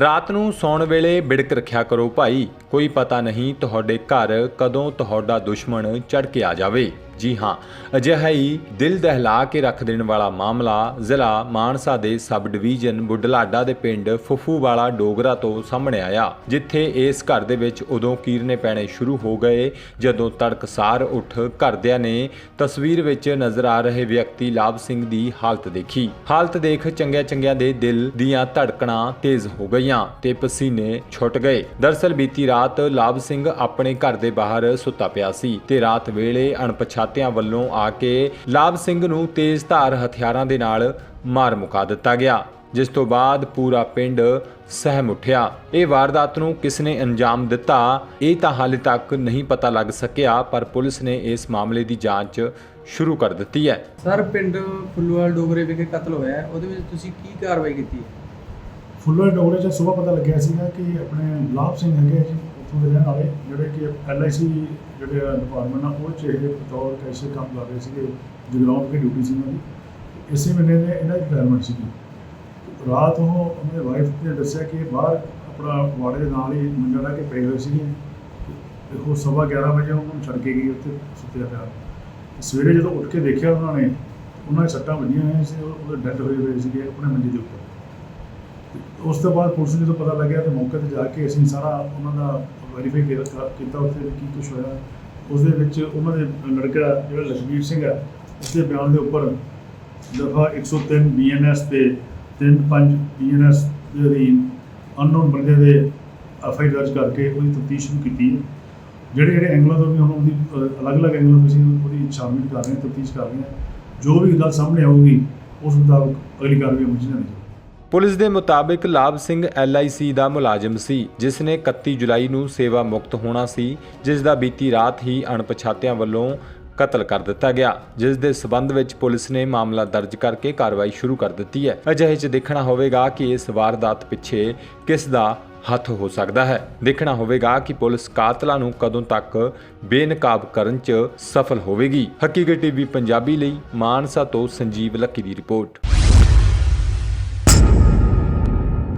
ਰਾਤ ਨੂੰ ਸੌਣ ਵੇਲੇ ਬਿੜਕ ਰੱਖਿਆ ਕਰੋ ਭਾਈ, ਕੋਈ ਪਤਾ ਨਹੀਂ ਤੁਹਾਡੇ ਘਰ ਕਦੋਂ ਤੁਹਾਡਾ ਦੁਸ਼ਮਣ ਚੜ ਕੇ ਆ ਜਾਵੇ। ਜੀ ਹਾਂ, ਅਜਿਹਾ ਹੀ ਦਿਲ ਦਹਿਲਾ ਕੇ ਰੱਖ ਦੇਣ ਵਾਲਾ ਮਾਮਲਾ ਜ਼ਿਲ੍ਹਾ ਮਾਨਸਾ ਦੇ ਸਬ ਡਿਵੀਜ਼ਨ ਬੁੱਢਲਾਡਾ ਦੇ ਪਿੰਡ ਫੁੱਫੂਵਾਲਾ ਡੋਗਰਾ ਤੋਂ ਸਾਹਮਣੇ ਆਇਆ, ਜਿੱਥੇ ਇਸ ਘਰ ਦੇ ਵਿੱਚ ਉਦੋਂ ਕੀਰਨੇ ਪੈਣੇ ਸ਼ੁਰੂ ਹੋ ਗਏ, ਜਦੋਂ ਤੜਕਸਾਰ ਉੱਠ ਘਰਦਿਆਂ ਨੇ ਤਸਵੀਰ ਵਿੱਚ ਨਜ਼ਰ ਆ ਰਹੇ ਵਿਅਕਤੀ ਲਾਭ ਸਿੰਘ ਦੀ ਹਾਲਤ ਦੇਖੀ। ਹਾਲਤ ਦੇਖ ਚੰਗਿਆ ਚੰਗਿਆਂ ਦੇ ਦਿਲ ਦੀਆਂ ਧੜਕਣਾਂ ਤੇਜ਼ ਹੋ ਗਈਆਂ ਤੇ ਪਸੀਨੇ ਛੁੱਟ ਗਏ। ਦਰਸਲ ਬੀਤੀ ਰਾਤ ਲਾਭ ਸਿੰਘ ਆਪਣੇ ਘਰ ਦੇ ਬਾਹਰ ਸੁੱਤਾ ਪਿਆ ਸੀ ਤੇ ਰਾਤ ਵੇਲੇ ਅਣਪਛਾਤਿਆਂ ਵੱਲੋਂ ਆ ਕੇ ਲਾਭ ਸਿੰਘ ਨੂੰ ਤੇਜ਼ ਧਾਰ ਹਥਿਆਰਾਂ ਦੇ ਨਾਲ ਮਾਰ ਮੁਕਾ ਦਿੱਤਾ ਗਿਆ ਜਿਸ ਤੋਂ ਬਾਅਦ ਪੂਰਾ ਪਿੰਡ ਸਹਿਮ ਉੱਠਿਆ। ਇਹ ਵਾਰਦਾਤ ਨੂੰ ਕਿਸ ਨੇ ਅੰਜਾਮ ਦਿੱਤਾ ਇਹ ਤਾਂ ਹਾਲੇ ਤੱਕ ਨਹੀਂ ਪਤਾ ਲੱਗ ਸਕਿਆ ਪਰ ਪੁਲਿਸ ਨੇ ਇਸ ਮਾਮਲੇ ਦੀ ਜਾਂਚ ਸ਼ੁਰੂ ਕਰ ਦਿੱਤੀ ਹੈ। ਸਰ ਪਿੰਡ ਫੁੱਲਵਾਲ ਡੋਗਰੇ ਵਿਖੇ ਕਤਲ ਹੋਇਆ ਹੈ। ਉਹਦੇ ਵਿੱਚ ਤੁਸੀਂ ਕੀ ਕਾਰਵਾਈ ਕੀਤੀ ਹੈ? ਫੁੱਲਰ ਡੋਗਰੇ ਚ ਸਵੇਰ ਪਤਾ ਲੱਗਿਆ ਸੀਗਾ ਕਿ ਆਪਣੇ ਲਾਭ ਸਿੰਘ ਹੈਗੇ ਜੀ। ਉੱਥੋਂ ਦੇ ਰਹਿਣ ਵਾਲੇ, ਜਿਹੜੇ ਕਿ ਐਲਆਈਸੀ ਜਿਹੜੇ ਡਿਪਾਰਟਮੈਂਟ ਆ, ਉਹ ਚ ਇਹ ਬਤੌਰ ਕੈਸੇ ਕੰਮ ਕਰ ਰਹੇ ਸੀਗੇ, ਜਗਰਾਉਂ ਦੀ ਡਿਊਟੀ ਸੀ ਉਹਨਾਂ ਦੀ। ਇਸੇ ਮਹੀਨੇ ਦੇ ਇਹਨਾਂ ਦੀ ਰਿਟਾਇਰਮੈਂਟ ਸੀਗੀ। ਰਾਤ ਉਹ ਆਪਣੇ ਵਾਈਫ ਨੇ ਦੱਸਿਆ ਕਿ ਬਾਹਰ ਆਪਣਾ ਵਾੜੇ ਦੇ ਨਾਲ ਹੀ ਮੰਜਾ ਲਾ ਕੇ ਪਏ ਹੋਏ ਸੀਗੇ। ਦੇਖੋ ਸਵਾ 11 ਵਜੇ ਉਹਨੂੰ ਛੱਡ ਕੇ ਗਈ ਉੱਥੇ ਸੁੱਤਿਆ ਪਿਆ। ਸਵੇਰੇ ਜਦੋਂ ਉੱਠ ਕੇ ਦੇਖਿਆ ਉਹਨਾਂ ਨੇ, ਉਹਨਾਂ ਦੇ ਸੱਟਾਂ ਵੱਜੀਆਂ ਹੋਈਆਂ ਸੀ, ਉਹ ਡੈਡ ਹੋਏ ਹੋਏ ਸੀਗੇ ਆਪਣੇ ਮੰਜੇ ਦੇ ਉੱਪਰ। ਉਸ ਤੋਂ ਬਾਅਦ ਪੁਲਿਸ ਨੂੰ ਜਦੋਂ ਪਤਾ ਲੱਗਿਆ ਤੇ ਮੌਕੇ ਤੇ ਜਾ ਕੇ ਅਸੀਂ ਸਾਰਾ ਉਹਨਾਂ ਦਾ ਵੈਰੀਫਾਈ ਕੀਤਾ ਉੱਥੇ ਕੀ ਕੁਝ ਹੋਇਆ। ਉਸ ਦੇ ਵਿੱਚ ਉਹਨਾਂ ਦੇ ਲੜਕਾ ਜਿਹੜਾ ਲਖਵੀਰ ਸਿੰਘ ਹੈ, ਉਸਦੇ ਬਿਆਨ ਦੇ ਉੱਪਰ ਦਫਾ 103 ਬੀਐਨਐਸ ਤੇ 35 ਬੀਐਨਐਸ ਦੇ ਅਧੀਨ ਅਨਨੋਨ ਬੰਦੇ ਦੇ ਐਫਆਈ ਦਰਜ ਕਰਕੇ ਉਹਦੀ ਤਫਤੀਸ਼ ਸ਼ੁਰੂ ਕੀਤੀ ਹੈ। ਜਿਹੜੇ ਜਿਹੜੇ ਐਂਗਲਾਂ ਤੋਂ ਵੀ ਹੁਣ ਉਹਦੀ ਅਲੱਗ-ਅਲੱਗ ਐਂਗਲਾਂ ਤੋਂ ਅਸੀਂ ਉਹਦੀ ਛਾਨਬੀਨ ਕਰ ਰਹੇ ਹਾਂ, ਤਫਤੀਸ਼ ਕਰ ਰਹੇ ਹਾਂ। ਜੋ ਵੀ ਗੱਲ ਸਾਹਮਣੇ ਆਊਗੀ, ਉਸ ਮੁਤਾਬਕ ਅਗਲੀ ਕਾਰਵਾਈ ਅਮਲ 'ਚ ਲਿਆਂਦੀ ਜਾਵੇਗੀ ਪੁਲਿਸ ਦੇ ਮੁਤਾਬਿਕ ਲਾਭ ਸਿੰਘ LIC ਦਾ ਮੁਲਾਜ਼ਮ ਸੀ, ਜਿਸ ਨੇ 31 ਜੁਲਾਈ ਨੂੰ ਸੇਵਾ ਮੁਕਤ ਹੋਣਾ ਸੀ, ਜਿਸ ਦਾ ਬੀਤੀ ਰਾਤ ਹੀ ਅਣਪਛਾਤਿਆਂ ਵੱਲੋਂ ਕਤਲ ਕਰ ਦਿੱਤਾ ਗਿਆ। ਜਿਸ ਦੇ ਸਬੰਧ ਵਿੱਚ ਪੁਲਿਸ ਨੇ ਮਾਮਲਾ ਦਰਜ ਕਰਕੇ ਕਾਰਵਾਈ ਸ਼ੁਰੂ ਕਰ ਦਿੱਤੀ ਹੈ। ਅਜਿਹੇ 'ਚ ਦੇਖਣਾ ਹੋਵੇਗਾ ਕਿ ਇਸ ਵਾਰਦਾਤ ਪਿੱਛੇ ਕਿਸ ਦਾ ਹੱਥ ਹੋ ਸਕਦਾ ਹੈ। ਦੇਖਣਾ ਹੋਵੇਗਾ ਕਿ ਪੁਲਿਸ ਕਾਤਲਾਂ ਨੂੰ ਕਦੋਂ ਤੱਕ ਬੇਨਕਾਬ ਕਰਨ 'ਚ ਸਫਲ ਹੋਵੇਗੀ। ਹਕੀਕਤ ਟੀਵੀ ਪੰਜਾਬੀ ਲਈ ਮਾਨਸਾ ਤੋਂ ਸੰਜੀਵ ਲੱਕੀ ਦੀ ਰਿਪੋਰਟ।